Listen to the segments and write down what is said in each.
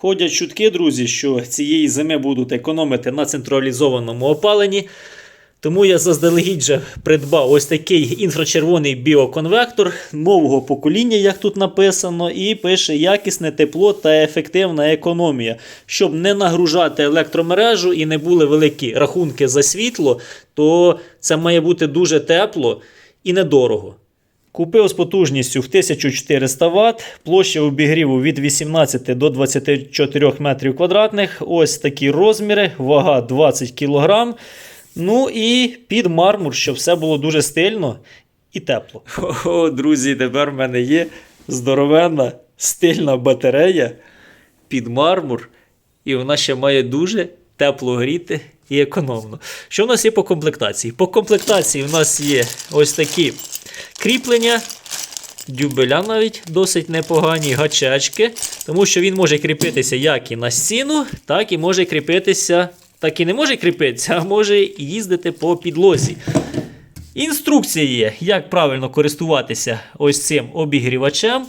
Ходять чутки, друзі, що цієї зими будуть економити на централізованому опаленні. Тому я заздалегідь же придбав ось такий інфрачервоний біоконвектор нового покоління, як тут написано, і пише якісне тепло та ефективна економія. Щоб не нагружати електромережу і не були великі рахунки за світло, то це має бути дуже тепло і недорого. Купив з потужністю в 1400 Вт, площа обігріву від 18 до 24 метрів квадратних. Ось такі розміри, вага 20 кг. Ну і під мармур, щоб все було дуже стильно і тепло. О, друзі, тепер в мене є здоровенна стильна батарея під мармур, і вона ще має дуже тепло гріти і економно. Що в нас є по комплектації? По комплектації в нас є ось такі кріплення. Дюбеля навіть досить непогані гачечки, тому що він може кріпитися як і на стіну, так і може кріпитися, так і не може кріпитися, а може їздити по підлозі. Інструкція є, як правильно користуватися ось цим обігрівачем.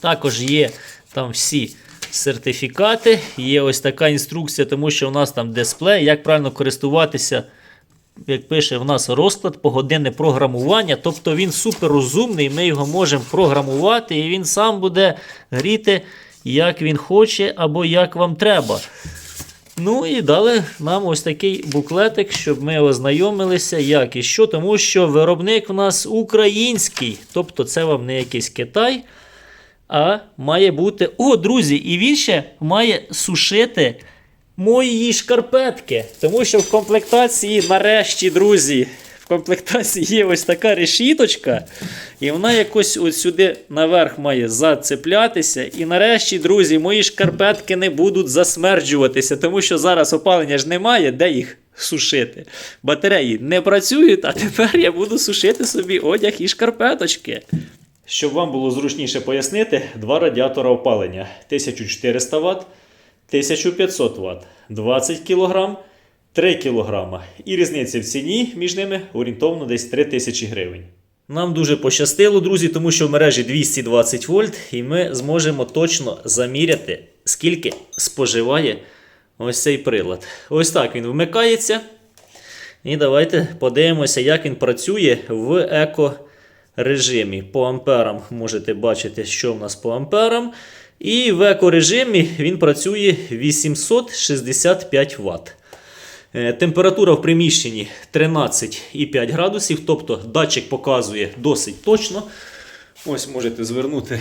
Також є там всі сертифікати. Є ось така інструкція, тому що у нас там дисплей, як правильно користуватися. Як пише в нас розклад погодинне програмування, тобто він супер розумний, ми його можемо програмувати, і він сам буде гріти, як він хоче або як вам треба. Ну і дали нам ось такий буклетик, щоб ми ознайомилися, як і що, тому що виробник в нас український. Тобто це вам не якийсь Китай, а має бути. О, друзі, і він ще має сушити мої шкарпетки. Тому що в комплектації, нарешті, друзі, в комплектації є ось така решіточка, і вона якось ось сюди наверх має зацеплятися. І нарешті, друзі, мої шкарпетки не будуть засмерджуватися, тому що зараз опалення ж немає, де їх сушити. Батареї не працюють, а тепер я буду сушити собі одяг і шкарпеточки. Щоб вам було зручніше пояснити, два радіатора опалення 1400 Вт. 1500 Вт, 20 кг, 3 кг. І різниця в ціні між ними орієнтовно десь 3000 гривень. Нам дуже пощастило, друзі, тому що в мережі 220 вольт, і ми зможемо точно заміряти, скільки споживає ось цей прилад. Ось так він вмикається. І давайте подивимося, як він працює в еко-режимі. По амперам можете бачити, що в нас по амперам. І в екорежимі він працює 865 Вт. Е, Температура в приміщенні 13,5 градусів, тобто датчик показує досить точно. Ось можете звернути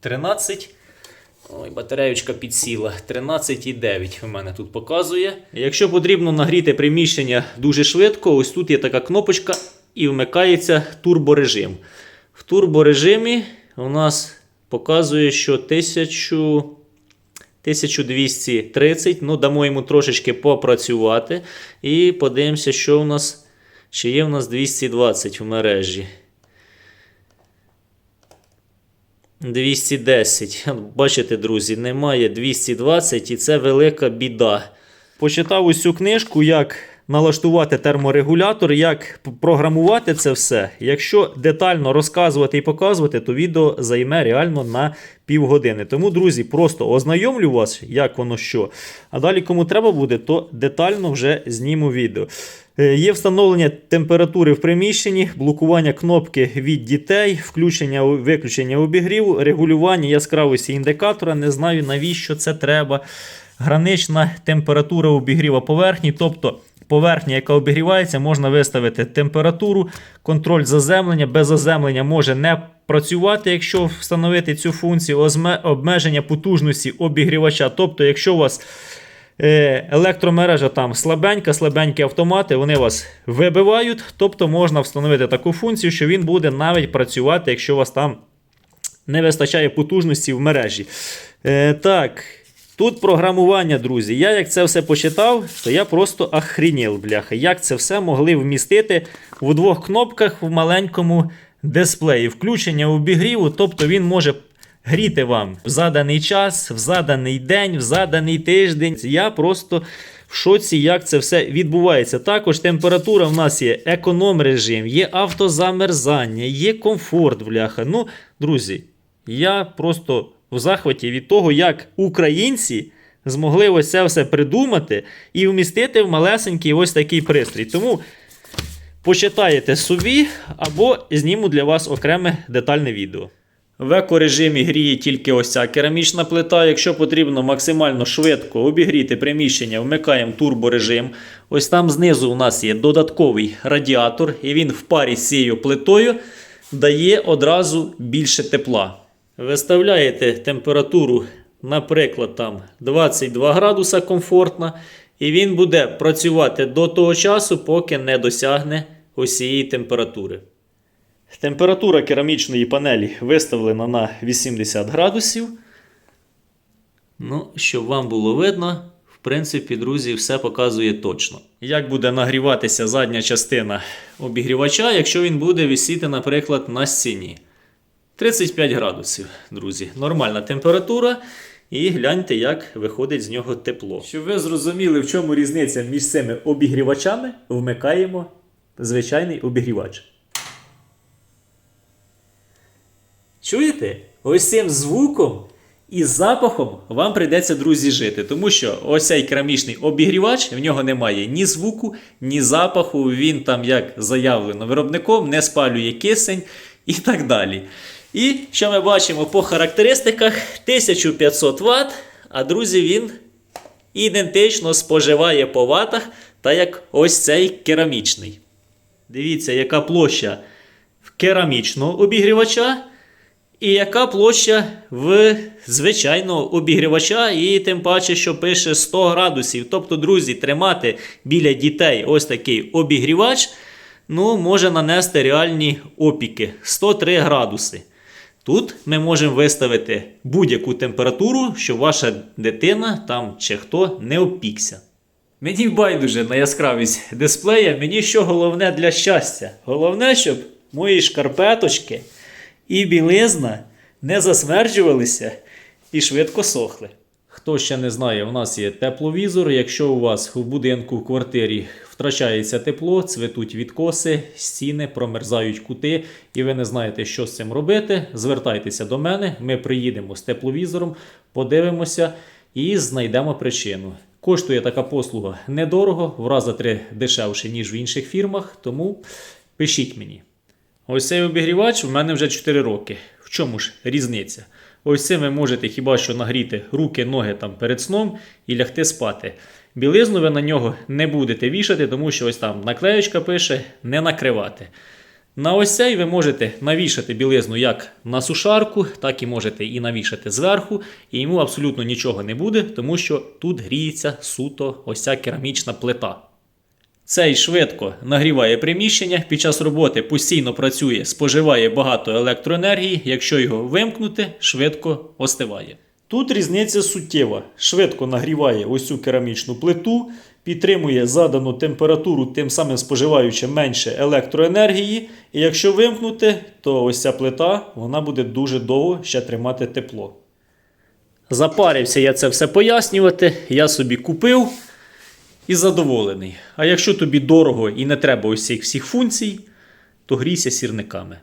13. Ой, батареючка підсіла. 13,9 у мене тут показує. Якщо потрібно нагріти приміщення дуже швидко, ось тут є така кнопочка і вмикається турборежим. В турборежимі у нас показує, що 1000, 1230. Ну, дамо йому трошечки попрацювати. І подивимося, що у нас, чи є у нас 220 в мережі. 210. Бачите, друзі, немає 220 і це велика біда. Почитав цю книжку, як налаштувати терморегулятор, як програмувати це все. Якщо детально розказувати і показувати, то відео займе реально на півгодини. Тому, друзі, просто ознайомлю вас, як воно що. А далі, кому треба буде, то детально вже зніму відео. Е, Є встановлення температури в приміщенні, блокування кнопки від дітей, включення виключення обігріву, регулювання яскравості індикатора. Не знаю навіщо це треба. Гранична температура обігріва поверхні, тобто поверхня, яка обігрівається, можна виставити температуру, контроль заземлення. Без заземлення може не працювати, якщо встановити цю функцію, обмеження потужності обігрівача. Тобто, якщо у вас е, електромережа там слабенька, слабенькі автомати, вони вас вибивають. Тобто можна встановити таку функцію, що він буде навіть працювати, якщо у вас там не вистачає потужності в мережі. Е, так, тут програмування, друзі. Я як це все почитав, то я просто охренів, бляха. Як це все могли вмістити в двох кнопках в маленькому дисплеї. Включення обігріву, тобто він може гріти вам в заданий час, в заданий день, в заданий тиждень. Я просто в шоці, як це все відбувається. Також температура в нас є економ режим, є автозамерзання, є комфорт, бляха. Ну, друзі, я просто в захваті від того, як українці змогли ось це все придумати і вмістити в малесенький ось такий пристрій. Тому почитаєте собі або зніму для вас окреме детальне відео. В екорежимі гріє тільки ось ця керамічна плита. Якщо потрібно максимально швидко обігріти приміщення, вмикаємо турборежим. Ось там знизу у нас є додатковий радіатор, і він в парі з цією плитою дає одразу більше тепла. Виставляєте температуру, наприклад, там 22 градуса комфортно, і він буде працювати до того часу, поки не досягне ось цієї температури. Температура керамічної панелі виставлена на 80 градусів. Ну, щоб вам було видно, в принципі, друзі, все показує точно. Як буде нагріватися задня частина обігрівача, якщо він буде висіти, наприклад, на стіні. 35 градусів, друзі. Нормальна температура. І гляньте, як виходить з нього тепло. Щоб ви зрозуміли, в чому різниця між цими обігрівачами, вмикаємо звичайний обігрівач. Чуєте? Ось цим звуком і запахом вам прийдеться, друзі, жити. Тому що ось цей керамічний обігрівач, в нього немає ні звуку, ні запаху. Він там, як заявлено виробником, не спалює кисень і так далі. І що ми бачимо по характеристиках: 1500 Вт, а друзі, він ідентично споживає по ватах, та як ось цей керамічний. Дивіться, яка площа в керамічного обігрівача. І яка площа в звичайного обігрівача, і тим паче, що пише 100 градусів. Тобто, друзі, тримати біля дітей ось такий обігрівач ну, може нанести реальні опіки 103 градуси. Тут ми можемо виставити будь-яку температуру, щоб ваша дитина там чи хто не опікся. Мені байдуже на яскравість дисплея, мені що головне для щастя. Головне, щоб мої шкарпеточки і білизна не засмерджувалися і швидко сохли. Хто ще не знає, у нас є тепловізор. Якщо у вас в будинку в квартирі втрачається тепло, цвітуть відкоси, стіни, промерзають кути, і ви не знаєте, що з цим робити, звертайтеся до мене. Ми приїдемо з тепловізором, подивимося і знайдемо причину. Коштує така послуга недорого, в рази три дешевше, ніж в інших фірмах, тому пишіть мені. Ось цей обігрівач в мене вже 4 роки. В чому ж різниця? Ось цим ви можете хіба що нагріти руки, ноги там перед сном і лягти спати. Білизну ви на нього не будете вішати, тому що ось там наклеєчка пише не накривати. На ось цей ви можете навішати білизну як на сушарку, так і можете і навішати зверху, і йому абсолютно нічого не буде, тому що тут гріється суто ось ця керамічна плита. Цей швидко нагріває приміщення, під час роботи постійно працює, споживає багато електроенергії. Якщо його вимкнути, швидко остиває. Тут різниця суттєва. Швидко нагріває ось цю керамічну плиту, підтримує задану температуру, тим самим споживаючи менше електроенергії. І якщо вимкнути, то ось ця плита вона буде дуже довго ще тримати тепло. Запарився я це все пояснювати. Я собі купив і задоволений. А якщо тобі дорого і не треба цих всіх функцій, то грійся сірниками.